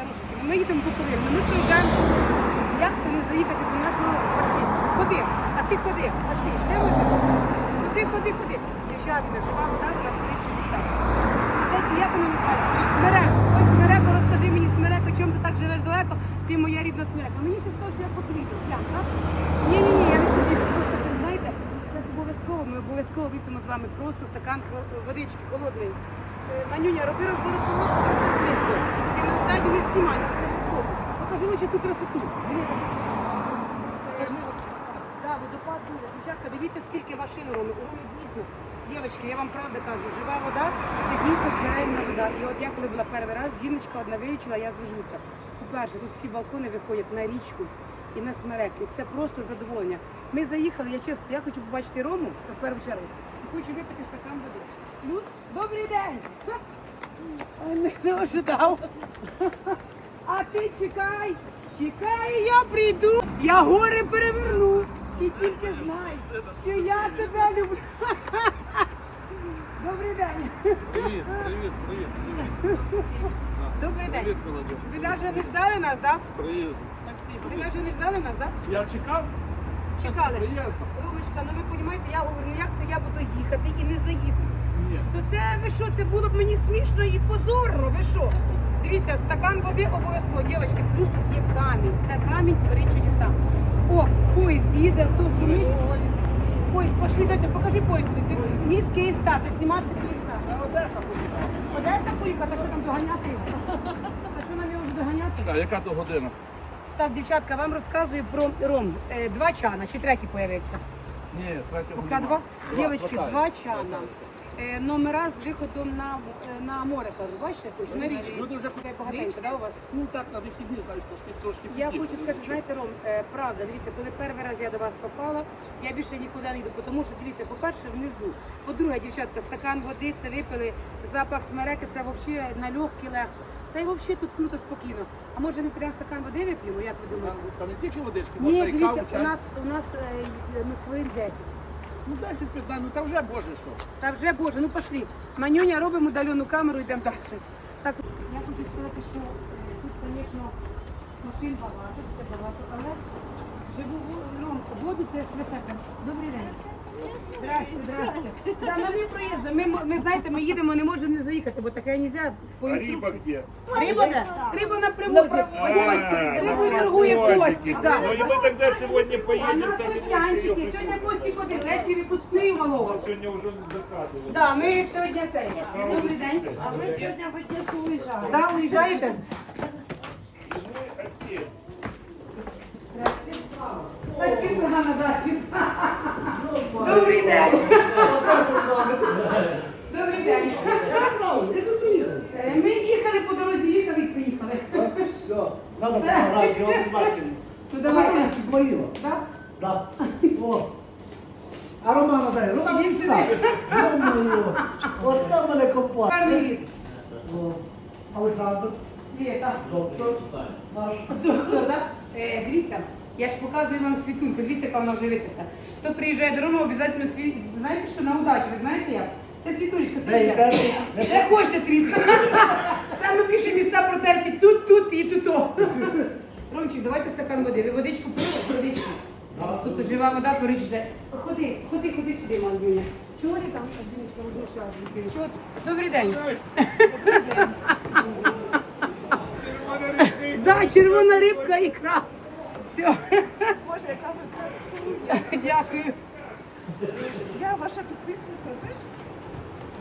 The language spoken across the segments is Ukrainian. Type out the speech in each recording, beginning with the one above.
Хорошенькі, ну ми їдемо в Буковель, ну ми приїжджаємо. Як це не заїхати до нашого пошли? Ходи, а ти ходи, пошли. Де ми? Ну ти ходи, ходи. Дівчатка, жива вода, вона чудеса. Знаєте, як вона називається? Смерек. Ось смереко, розкажи мені, смереко, чому ти так живеш далеко? Ти моя рідна смерека. Мені ще сказали, що я поклію. Ні, ні, ні, я не хочу. Просто ви знаєте, зараз обов'язково, ми обов'язково вип'ємо з вами просто стакан водички холодної. Манюня, роби розворот колодку, Ти на ззаді не знімай. Покажи лучше ту красоту. Да, водопад дуже. Дівчатка, дивіться, скільки машин у Ромі. У Ромі дійсно. Дівчатки, я вам правда кажу, жива вода це дійсно джерельна вода. І от я коли була перший раз, жіночка одна вилічила, я з Ужгорода. По-перше, тут всі балкони виходять на річку і на смерек. І це просто задоволення. Ми заїхали, я чесно, я хочу побачити Рому, це в першу чергу, хочу випити стакан води. Ну, добрий день! Не ожидав. А ти чекай, чекай, я прийду, я гори переверну. І тільки знай, що я тебе люблю. Добрий день. Привіт, привіт, привіт, привіт. Добрий Привіт, день. Ви навіть не ждали нас, так? Приїзд. Ви навіть не ждали нас, так? Я чекав? Чекали. Ромочка, ну ви розумієте, я говорю, ну як це я буду їхати і не заїду. Ні. То це ви що, це було б мені смішно і позорно, ви що? Дивіться, стакан води обов'язково, дівчатки, плюс тут є камінь. Це камінь творить чудеса. О, поїзд їде, то шумить. Поїзд, пошли, доця, покажи поїзд туди. Ти- Міст Київстар, ти знімався Київстар. Одеса поїхала. Одеса поїхала, а що там доганяти? А що нам його вже доганяти? Так, яка то година? Так, дівчатка, вам розказую про ром. Е, Два чана, ще третій появився. Ні, третього Поки нема. два. Дівчатки, хватає. два чана. Е, Номера з виходом на, е, на море, кажу, бачите, хоч на річку. Люди вже Таке багатенько, да, у вас? Ну так, на вихідні, знаєш, трошки трошки. Я під'їхали, хочу сказати, нічого. знаєте, Ром, е, правда, дивіться, коли перший раз я до вас попала, я більше нікуди не йду, тому що дивіться, по-перше, внизу. По-друге, дівчатка, стакан води, це випили, запах смереки, це взагалі на легкі легко. Та й взагалі тут круто, спокійно. А може ми підемо стакан води вип'ємо, як ви думаєте? Та не тільки водички, Ні, можна і дивіться, каву, у чай. нас у нас е, ну, хвилин 10. Ну 10-15, ну та вже боже що. Та вже Боже, ну пошли. Манюня, робимо удалену камеру, йдемо далі. Так, я хочу сказати, що е, тут, звісно, машин багато, все багато, але живу в- Ром, воду це святе. Добрий день. Здрасте, здрасте. Да, нові проїзди. Ми, ми, знаєте, ми їдемо, не можемо не заїхати, бо таке не можна по інструкції. где? Риба де? Риба на привозі. Гості. Рибою торгує гості. Ну Да. и мы тогда сегодня А поедем нас там сьогодні гості ходить, Лесі випускний малого. Сегодня уже доказывали. Да, ми сьогодні цей. Добрий день. А ви сьогодні в Одесу уїжджаєте? Да, уїжджаєте? Спасибо, Ганна, да, світ. Добрий день. Добрий день. Ми їхали по дорозі, їхали і приїхали. Все, надо пограти, обязательно. Ну Давай, давайте. с Исмаила. Да? Да. О. А Романа дай, Роман Іди сюди. Оце в мене компанія. Гарний від. Олександр, Світа. доктор наш. Доктор, да? Е, дивіться, я ж показую вам світульку, дивіться, яка вона вже витерта. Хто приїжджає до Роми, обов'язково світ. Знаєте, що на удачу, ви знаєте як? Це світулечка, це я. Де хочете тріться. Саме більше міста протерті тут, тут і тут. Ромчик, давайте стакан води. Ви водичку пили? Водичку. Тут жива вода, творичте. Ходи, ходи, ходи сюди, Мандюня. Чого ти там? Чого? Добрий день. Да, червона рибка, ікра. Все. Боже, яка ви красуня. Дякую. Я ваша підписниця, знаєш?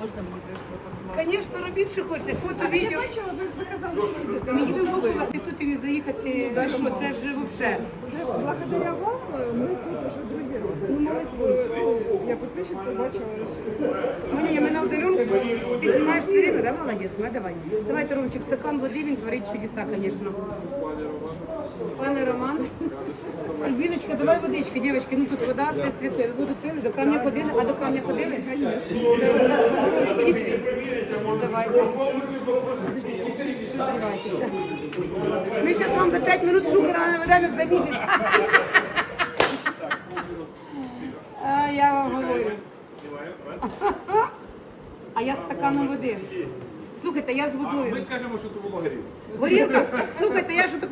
Можна мені теж фото? Звісно, робіть, що хочете. Фото, А я відео. бачила, ви ви казали, що йдете. Ми їдемо купувати тут і заїхати. Ну, що це ж взагалі. Це благодаря вам ми тут уже другий раз. Ну, молодці. Я підписчиця бачила, що Маня, ми на удаленку. Ти знімаєш все время, да, молодець? Ну, давай. Давайте, Ромчик, стакан води, він творить чудеса, звісно. Пане Роман. Альбіночка, давай водички, дівчатки, ну тут вода, це святе. Ви воду пили, до камня ходили, а до камня ходили? Давайте. Ми зараз вам за 5 минут шукера наведемо, як за місяць. А, я вам говорю. А я стаканом води. Слухайте, я з водою. Ми скажемо, що то було горіло. Горілка? Слухайте,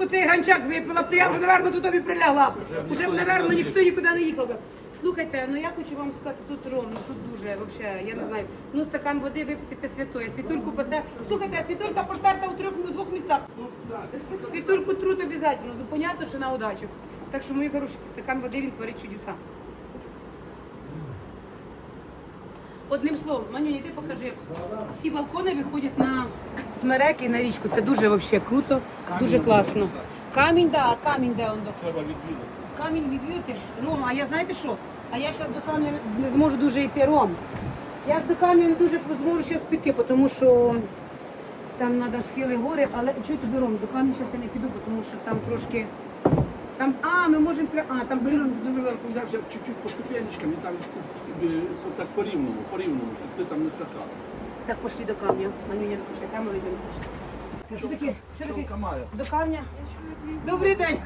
цей ганчак випила, то я вже, напевно, до тобі прилягла. б. Уже б, напевно, ніхто нікуди не їхав би. Слухайте, ну я хочу вам сказати, тут ром, ну тут дуже, вообще, я не знаю. Ну, стакан води випити це святоє. Світульку поте. Слухайте, світулька поштерта у трьох у двох містах. Світульку трут обов'язково. Ну, понятно, що на удачу. Так що, мої хороші, стакан води він творить чудеса. Одним словом, Манюні, ти покажи. Всі балкони виходять на смереки і на річку. Це дуже вообще круто, дуже класно. Камінь, да, а камінь де он до. Треба відвідати. Камінь відвідати. Рома, а я знаєте що? А я зараз до камня не зможу дуже йти, Ром. Я ж до камня не дуже зможу зараз піти, тому що там треба схили гори, але чого тобі Ром, до камня зараз я не піду, тому що там трошки. Там, а, ми можемо пря- а, там сильно. взявся чуть-чуть по ступенечкам і там так по рівному, по рівному, щоб ти там не скакав. Так, пошли до камня. Манюня, виключте камеру, йдемо. Що таке? Що таке? До камня? Добрий день.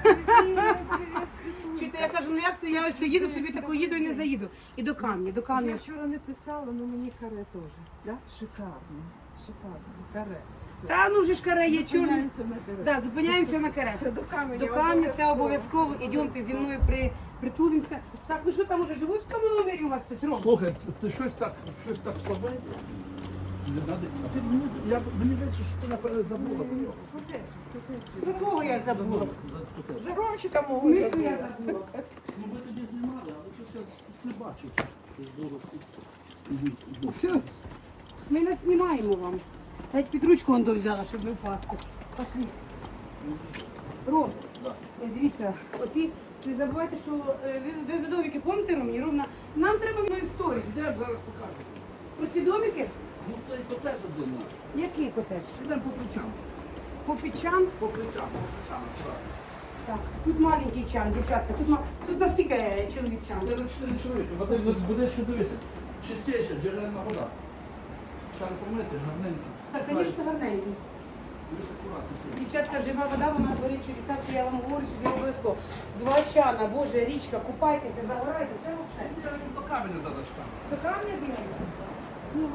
Чуєте, я кажу, ну як це я ось їду собі таку їду і не заїду. І до камня, до камня. Я вчора не писала, але мені каре теж. Да? Шикарно. Шикарно. Каре. Та ну вже ж каре є чорний. Зупиняємося на каре. Да, зупиняємося на каре. Все, до каменя. До камня це обов'язково. Ідемте зі мною при, притулимося. Так, ви що там уже живуть в тому номері у вас тут Ром? Слухай, ти щось так, щось так слабенько. Не надо. А ти мені, я, мені здається, що ти напевно забула про нього. До кого я забула? За Ромчика мого забула. я забула. Ну ви тоді знімали, але щось я не бачив. Щось було. Все. Ми не знімаємо вам. Навіть під ручку он взяла, щоб не впасти. Пошли. Ром, е, дивіться, оті, не забувайте, що е, ви, ви за домики помните, Ром, і Ровна? Нам треба в сторіс. Йдемо зараз покажемо. Про ці домики? Ну то і котеж один. Який котеж? Йдемо по плечам. По печам? По плечам, по плечам. так. Так, тут маленький чан, дівчатка. Тут, ма- тут наскільки чоловік чан? На 4 чоловіки. Води буде що дивися. Чистіша, джерельна вода. Там помити, гарненько. Так, звісно, все. Дівчатка, жива вода, вона творить чудеса, це я вам говорю, сюди обов'язково. Два чана, боже, річка, купайтеся, загорайте, це взагалі. Я не по камені задачка. До камня бігає? Ну,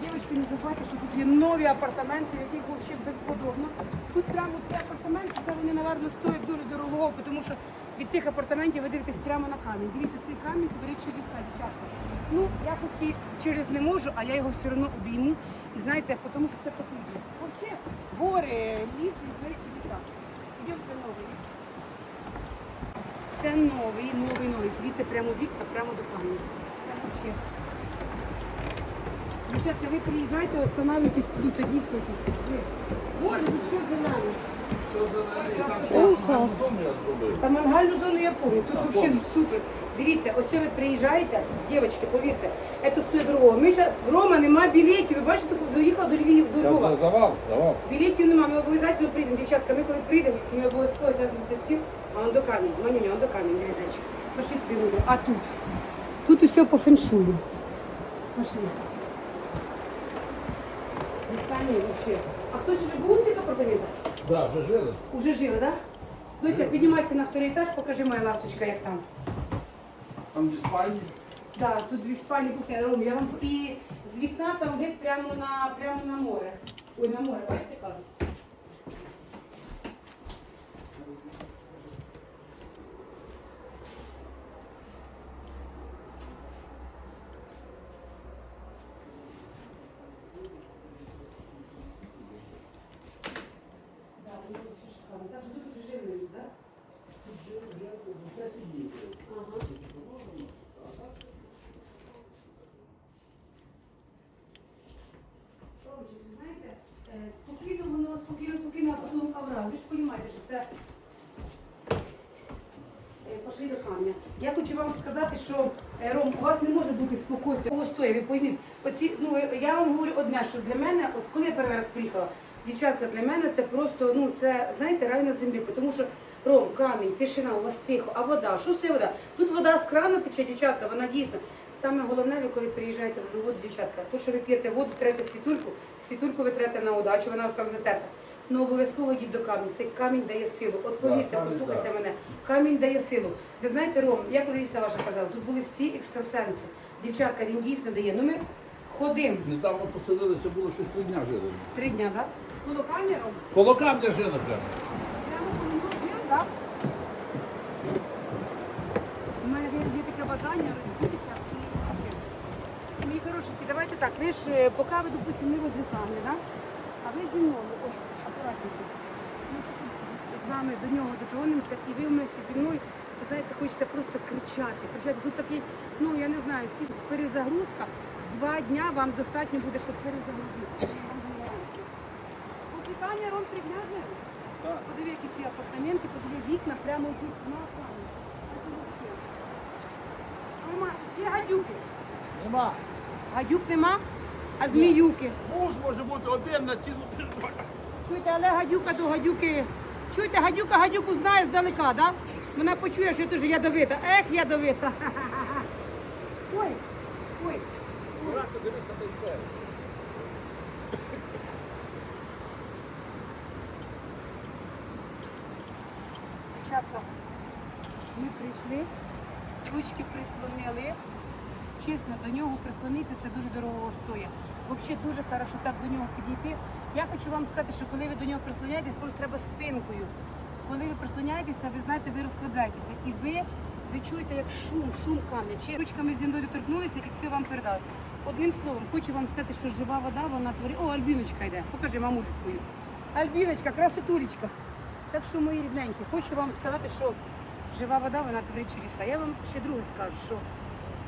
Дівчатки, не забувайте, що тут є нові апартаменти, яких взагалі безподобно. Тут прямо ці апартаменти, це вони, напевно, стоять дуже дорого, тому що від тих апартаментів ви дивитесь прямо на камінь. Дивіться, цей камінь творить чудеса, дівчатка. Ну, я хоч і через не можу, а я його все одно обійму. І знаєте, тому що це потрібно. Взагалі, гори, ліс, творить чудеса. Йдемте новий. Це новий, новий, новий. Звідси прямо вікна, прямо до каміння. Це. Дівчатка, ви приїжджайте, останавливайтесь тут, це дійсно тут. Боже, все зелене. О, клас. Дом я зробив. Та мангальну зону я помню, тут взагалі супер. Дивіться, ось ви приїжджаєте, дівчатки, повірте, це стоїть дорого. Ми ще, Рома, нема білетів, ви бачите, доїхав до Львів, до Львова. Завал, завал. Білетів нема, ми обов'язково прийдемо, дівчатка. Ми коли прийдемо, ми обов'язково сядемо стіл, а он до камінь, манюня, он до камінь, дивіться. Пошли люди. А тут? Тут усе по феншую. Пошли. Останні вообще. А хтось уже був у цих апартаментах? Да, вже жили. Уже жили, так? Да? Доця, піднімайся на второй етаж, покажи моя ласточка, як там. Там дві спальні. Да, тут дві спальні кухня, Ром, я вам і з вікна там вид прямо на прямо на море. Ой, на море, бачите, шикарні. Так тут уже люди, так? Ага. Ромчик, ви знаєте, е, спокійно воно, спокійно, спокійно, а потім аврал. Ви ж розумієте, що це Е, пошли до камня. Я хочу вам сказати, що е, Ром, у вас не може бути спокійствия. Стоя, ви пойміть. Оці, ну, е, я вам говорю одне, що для мене, от коли я перший раз приїхала, дівчатка, для мене це просто, ну, це, знаєте, рай на землі, тому що Ром, камінь, тишина, у вас тихо, а вода, що стоїть вода? Тут вода з крана тече, дівчатка, вона дійсно. Саме головне, ви коли приїжджаєте в живот, дівчатка, то, що ви п'єте воду, трете світульку, світульку ви трете на удачу, вона там затерта. Ну обов'язково йдіть до камінь. Цей камінь дає силу. От повірте, камінь, послухайте да. мене. Камінь дає силу. Ви знаєте, Ром, як Лариса ваша казала, тут були всі екстрасенси. Дівчатка, він дійсно дає. Ну ми Ходим. Недавно поселилися, було щось три дня жили. Три дня, так? Коло камером. Коло камня жили прямо. Прямо по ньому так? У мене є таке бажання роздітися і Мої хорошенькі, давайте так. Ви ж е, поки ви, допустимо, не камня, да? а ви зі мною, акуратненько. Ми з вами до нього дотронимося, і ви вместе зі мною, ви знаєте, хочеться просто кричати. кричати. Тут такий, ну я не знаю, ці перезагрузка, два дня вам достатньо буде, щоб перезагрузити. Питання ром жили. Подиви, які ці апартаменти, подиви вікна прямо йдуть на. Це вообще. Рома, є гадюки. Нема. Гадюк нема, а зміюки. Муж може бути один на цілу Чуєте, але гадюка до гадюки. Чуєте, гадюка гадюку знає здалека, да? Вона почує, що дуже ядовита. Ех, ядовита. Ой, ой. Це. Ми прийшли, ручки прислонили. Чесно, до нього прислонитися це дуже дорого стоїть. Взагалі дуже хорошо так до нього підійти. Я хочу вам сказати, що коли ви до нього прислоняєтесь, просто треба спинкою. Коли ви прислоняєтеся, ви знаєте, ви розслабляєтеся. І ви, ви чуєте, як шум, шум камня. Ручками зі мною доторкнулися і все вам передалося. Одним словом, хочу вам сказати, що жива вода, вона творить. О, Альбіночка йде. Покажи мамулю свою. Альбіночка, красотулечка. Так що, мої рідненькі, хочу вам сказати, що жива вода, вона творить чудеса. Я вам ще друге скажу, що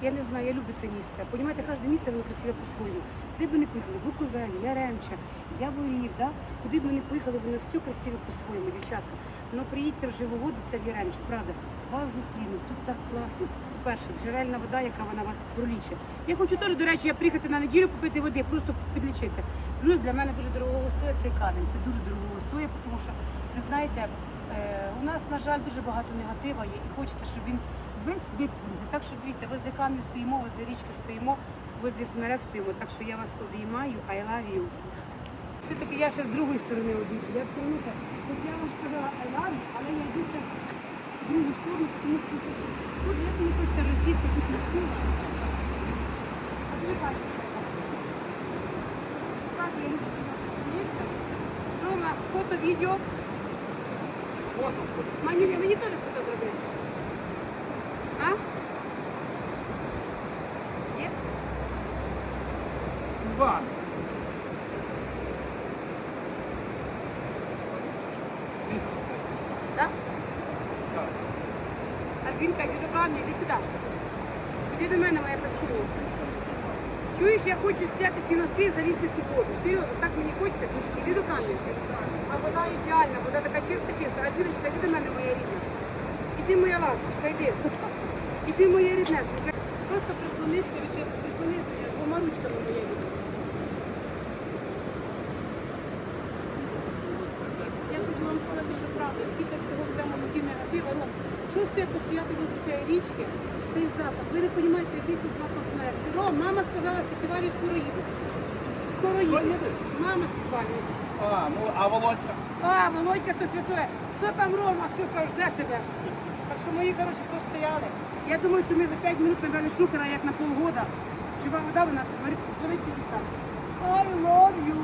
я не знаю, я люблю це місце. Понімаєте, кожне місце воно красиве по-своєму. Де б ми не поїхали, Буковель, Яремча, Яворів, да? куди б ми не поїхали, воно все красиве по-своєму, дівчатка. Ну приїдьте в живу це в Яремчу, правда. Вас зустрінуть, тут так класно. По-перше, джерельна вода, яка вона вас проліче. Я хочу теж, до речі, я приїхати на неділю попити води, просто підлічитися. Плюс для мене дуже дорогого стоїть цей камінь. Це дуже дорогого стоїть, тому що, ви знаєте, е, у нас, на жаль, дуже багато негатива є, і хочеться, щоб він весь виплюнувся. Так що дивіться, возле камня стоїмо, возле річки стоїмо, возле смерек стоїмо. Так що я вас обіймаю, I love you. Все-таки я ще з другої сторони обійду. Я так, от я вам сказала I love you, але я йду ще в другу сторону, тому що тут, тут як мені хочеться роздіти тут на стіл. А ви бачите. Так, я. Рома, фото, відео. Манюня, мені теж фото зробити. А? Є? Іван. Так? Альбінка, йди до камня, іди сюди. Іди до мене, моя красива. Чуєш, я хочу зняти ці носки і залізти в цю воду. Серйозно, так мені хочеться. Іди до камня. А вода ідеальна, вода така чиста, чиста. Альбіночка, іди до мене, моя рідна. Іди, моя ласточка, іди. Іди, моя ріднесенька. Просто прислонися, чесно, прислонися двома ручками моя рідна. Я хочу вам сказати, що правда, скільки всього в цьому житті негатива, ну, це постояти до цієї річки, цей запах. Ви не розумієте, який тут запах смерті. Ром, мама сказала, що Фестивалю скоро їде. Скоро їде. Мама Фестивалю. А, ну а Володька? А, Володька, то святое. Що там Рома, сука, жде тебе. Так що мої, коротше, постояли. Я думаю, що ми за 5 минут набрали шухера, як на полгода. Жива вода, вона творить творить чудеса. I love you.